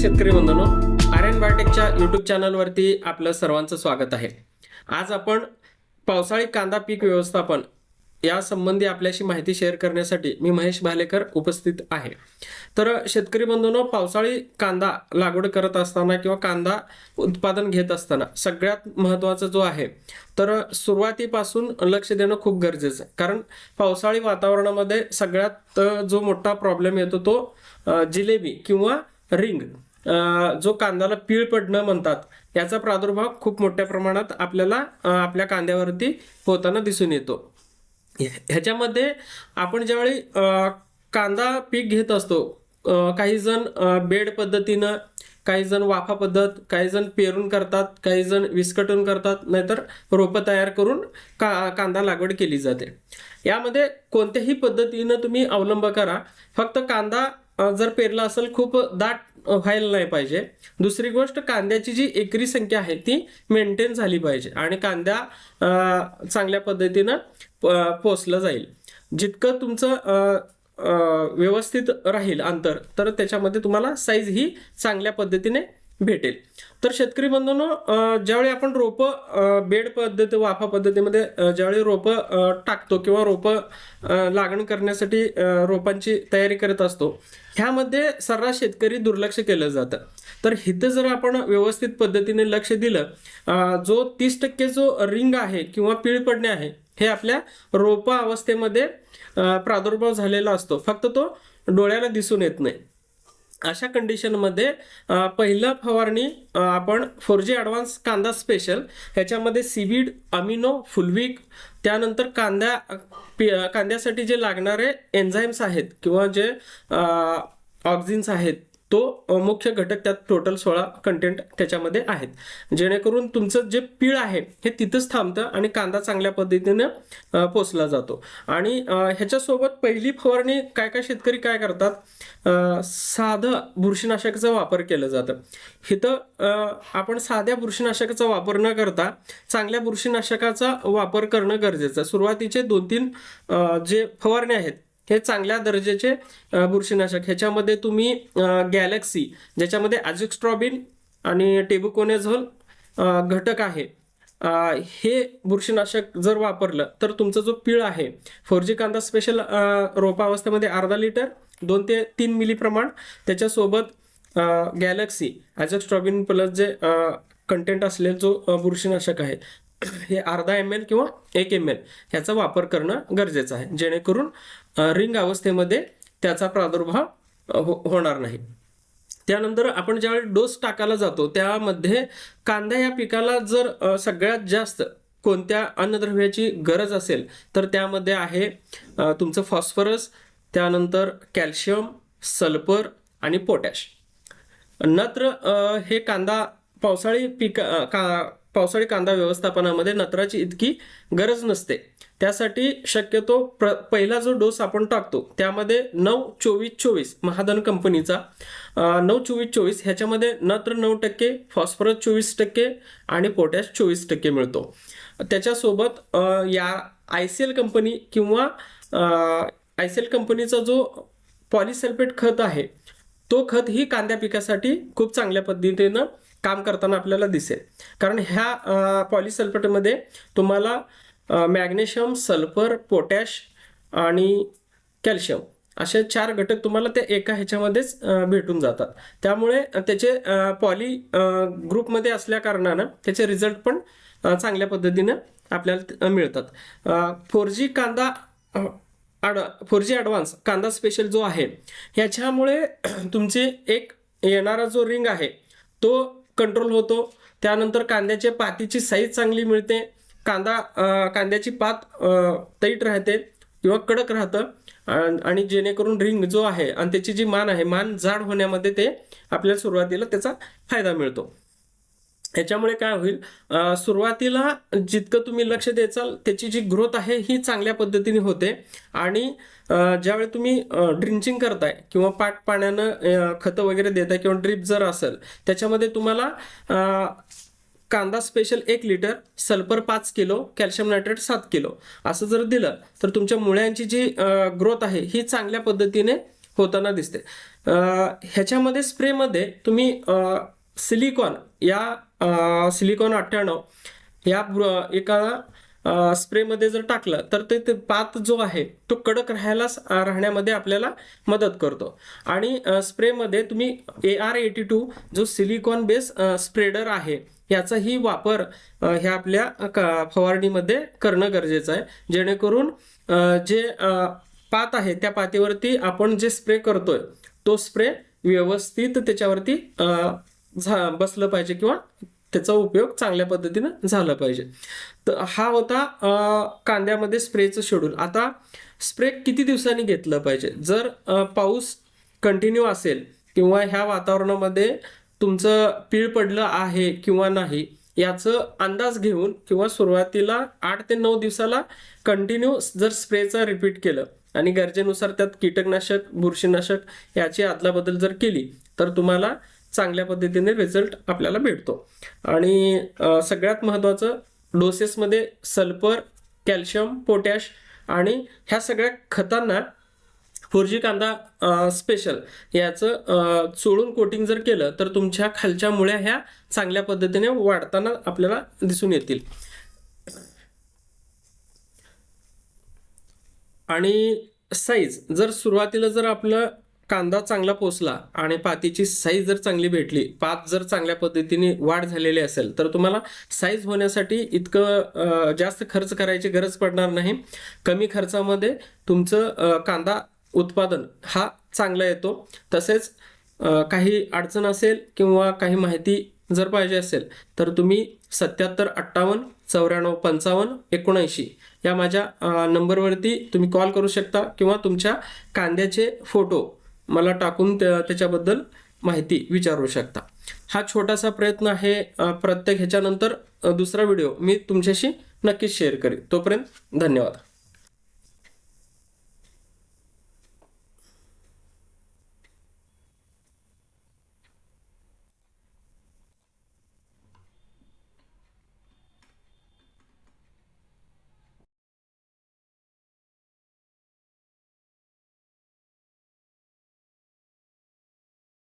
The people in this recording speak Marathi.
शेतकरी बंधनो आर्यन बायोटेकच्या यूट्यूब चॅनलवरती आपलं सर्वांचं स्वागत आहे. आज आपण पावसाळी कांदा पीक व्यवस्थापन या संबंधी आपल्याशी माहिती शेअर करण्यासाठी मी महेश भालेकर उपस्थित आहे. तर शेतकरी बंधूंनो पावसाळी कांदा लागवड करत असताना किंवा कांदा उत्पादन घेत असताना सगळ्यात महत्त्वाचा जो आहे तर सुरुवातीपासून लक्ष देणं खूप गरजेचं आहे. कारण पावसाळी वातावरणामध्ये सगळ्यात जो मोठा प्रॉब्लेम येतो तो जिलेबी किंवा रिंग. जो कांद्याला पीळ पडणं म्हणतात याचा प्रादुर्भाव खूप मोठ्या प्रमाणात आपल्याला आपल्या कांद्यावरती होताना दिसून येतो. ह्याच्यामध्ये आपण ज्यावेळी कांदा पीक घेत असतो काही जण बेड पद्धतीनं काही जण वाफा पद्धत काही जण पेरून करतात काही जण विस्कटून करतात नाहीतर रोपं तयार करून का कांदा लागवड केली जाते. यामध्ये कोणत्याही पद्धतीनं तुम्ही अवलंब करा फक्त कांदा जर पेरला असेल खूप दाट व्हायला नाही पाहिजे. दुसरी गोष्ट कांद्याची जी एकरी संख्या आहे ती मेंटेन झाली पाहिजे आणि कांद्या चांगल्या पद्धतीनं प- पोचलं जाईल. जितकं तुमचं व्यवस्थित राहील अंतर तर त्याच्यामध्ये तुम्हाला साईज ही चांगल्या पद्धतीने भेटेल. तर शेतकरी बंधूंनो ज्यावेळी आपण रोपं बेड पद्धती वाफा पद्धतीमध्ये ज्यावेळी रोपं टाकतो किंवा रोपं लागण करण्यासाठी रोपांची तयारी करत असतो ह्यामध्ये सर्रास शेतकरी दुर्लक्ष केलं जातं. तर इथं जर आपण व्यवस्थित पद्धतीने लक्ष दिलं जो तीस टक्के जो रिंग आहे किंवा पीळ पडणे आहे हे आपल्या रोपा अवस्थेमध्ये प्रादुर्भाव झालेला असतो. फक्त तो डोळ्याला दिसून येत नाही. अशा कंडिशनमध्ये पहिलं फवारणी आपण फोर जी ॲडव्हान्स कांदा स्पेशल ह्याच्यामध्ये सीवीड अमिनो फुलविक त्यानंतर कांद्या पि- कांद्यासाठी जे लागणारे एन्झाईम्स आहेत किंवा जे ऑक्झिन्स आहेत तो मुख्य घटक त्यात टोटल सोळा कंटेंट त्याच्यामध्ये आहेत. जेणेकरून तुमचं जे पीळ आहे हे तिथंच थांबतं आणि कांदा चांगल्या पद्धतीनं पोचला जातो. आणि ह्याच्यासोबत पहिली फवारणी काय काय शेतकरी काय करतात? साधं बुरशीनाशकाचा वापर केलं जातं. इथं आपण साध्या बुरशीनाशकाचा वापर न करता चांगल्या बुरशीनाशकाचा वापर करणं गरजेचं आहे. सुरुवातीचे दोन तीन जे फवारणे आहेत हे चांगल्या दर्जाचे बुरशीनाशक. ह्याच्यामध्ये तुम्ही गॅलेक्सी ज्याच्यामध्ये ॲझिक्स्ट्रॉबिन आणि टेबुकोनेझोल घटक आहे. हे बुरशीनाशक जर वापरलं तर तुमचा जो पीळ आहे फोर जी कांदा स्पेशल रोपावस्थेमध्ये अर्धा लिटर दोन ते तीन मिली प्रमाण त्याच्यासोबत गॅलेक्सी ॲझोस्ट्रॉबिन प्लस जे कंटेंट असलेला जो बुरशीनाशक आहे हे अर्धा एम एल किंवा एक एम एल ह्याचा वापर करणं गरजेचं आहे. जेणेकरून रिंग अवस्थेमध्ये त्याचा प्रादुर्भाव हो होणार नाही. त्यानंतर आपण ज्यावेळी डोस टाकायला जातो त्यामध्ये कांदा या पिकाला जर सगळ्यात जास्त कोणत्या अन्नद्रव्याची गरज असेल तर त्यामध्ये आहे तुमचं फॉस्फरस त्यानंतर कॅल्शियम सल्फर आणि पोटॅश. नत्र हे कांदा पावसाळी पिका का पावसाळी कांदा व्यवस्थापनामध्ये नत्राची इतकी गरज नसते. त्यासाठी शक्यतो प्र पहिला जो डोस आपण टाकतो त्यामध्ये नऊ चोवीस चोवीस महाधन कंपनीचा नऊ चोवीस चोवीस ह्याच्यामध्ये नत्र नऊ टक्के फॉस्फरस चोवीस टक्के आणि पोटॅश चोवीस टक्के मिळतो. त्याच्यासोबत या आय सी एल कंपनी किंवा आय सी एल कंपनीचा जो पॉलिसल्फेट खत आहे तो खत ही कांद्या पिकासाठी खूप चांगल्या पद्धतीनं काम करताना आपल्याला दिसेल. कारण ह्या पॉलिसल्फेटमध्ये तुम्हाला मॅग्नेशियम सल्फर पोटॅश आणि कॅल्शियम असे चार घटक तुम्हाला ते एका ह्याच्यामध्येच भेटून जातात. त्यामुळे त्याचे पॉली ग्रुपमध्ये असल्या कारणानं त्याचे रिझल्ट पण चांगल्या पद्धतीनं आपल्याला मिळतात. फोर जी कांदा अड आड फोर जी ॲडव्हान्स कांदा स्पेशल जो आहे ह्याच्यामुळे तुमचे एक येणारा जो रिंग आहे तो कंट्रोल होतो. त्यानंतर कांद्याच्या पातीची साईज चांगली मिळते. कांदा कांद्याची पात तैट राहते किंवा कडक राहतं. आणि जेणेकरून रिंग जो आहे आणि त्याची जी मान आहे मान जाड होण्यामध्ये ते आपल्याला सुरुवातीला त्याचा फायदा मिळतो. ह्याच्यामुळे काय होईल? सुरुवातीला जितकं तुम्ही लक्ष द्याचाल त्याची जी ग्रोथ आहे ही चांगल्या पद्धतीने होते. आणि ज्यावेळी तुम्ही ड्रिंचिंग करताय किंवा पाट पाण्यानं खतं वगैरे देताय किंवा ड्रिप जर असेल त्याच्यामध्ये तुम्हाला कांदा स्पेशल एक लिटर सल्फर पाच किलो कॅल्शियम नायट्रेट सात किलो असं जर दिलं तर तुमच्या मुळ्यांची जी ग्रोथ आहे ही चांगल्या पद्धतीने होताना दिसते. ह्याच्यामध्ये स्प्रेमध्ये तुम्ही सिलिकॉन या सिलिकॉन अठ्ठ्याण्णव या एका स्प्रेमध्ये जर टाकलं तर ते ते पात जो आहे तो कडक राहायला राहण्यामध्ये आपल्याला मदत करतो. आणि स्प्रेमध्ये तुम्ही ए आर एटी टू जो सिलिकॉन बेस स्प्रेडर आहे याचाही वापर ह्या आपल्या का फवारणीमध्ये करणं गरजेचं आहे. जेणेकरून जे पात आहे त्या पातीवरती आपण जे स्प्रे करतोय तो स्प्रे व्यवस्थित त्याच्यावरती झा बसलं पाहिजे किंवा त्याचा उपयोग चांगल्या पद्धतीनं झाला पाहिजे. तर हा होता कांद्यामध्ये स्प्रेचं शेड्यूल आता स्प्रे किती दिवसांनी घेतलं पाहिजे? जर पाऊस कंटिन्यू असेल किंवा ह्या वातावरणामध्ये तुमचं पीळ पडलं आहे किंवा नाही याचं अंदाज घेऊन किंवा सुरुवातीला आठ ते नऊ दिवसाला कंटिन्यू जर स्प्रेचा रिपीट केलं आणि गरजेनुसार त्यात कीटकनाशक बुरशीनाशक याची अदलाबदल जर केली तर तुम्हाला चांगल्या पद्धतीने रिझल्ट आपल्याला भेटतो. आणि सगळ्यात महत्त्वाचं डोसेसमध्ये सल्फर कॅल्शियम पोटॅश आणि ह्या सगळ्या खतांना फोरजी कांदा स्पेशल याचं चोळून कोटिंग जर केलं तर तुमच्या खालच्या मुळ्या ह्या चांगल्या पद्धतीने वाढताना आपल्याला दिसून येतील. आणि साईज जर सुरुवातीला जर आपलं कांदा चांगला पोचला आणि पातीची साईज जर चांगली भेटली पात जर चांगल्या पद्धतीने वाढ झालेली असेल तर तुम्हाला साईज होण्यासाठी इतकं जास्त खर्च करायची गरज पडणार नाही. कमी खर्चामध्ये तुमचं कांदा उत्पादन हा चांगला येतो. तसेच काही अडचण असेल किंवा काही माहिती जर पाहिजे असेल तर तुम्ही सत्याहत्तर अठ्ठावन्न चौऱ्याण्णव पंचावन्न एकोणऐंशी या माझ्या नंबरवरती तुम्ही कॉल करू शकता किंवा तुमच्या कांद्याचे फोटो मला टाकून त्या- त्याच्याबद्दल माहिती विचारू शकता. हा छोटासा प्रयत्न आहे प्रत्येक ह्याच्यानंतर दुसरा व्हिडिओ मी तुमच्याशी नक्कीच शेअर करेन. तोपर्यंत धन्यवाद.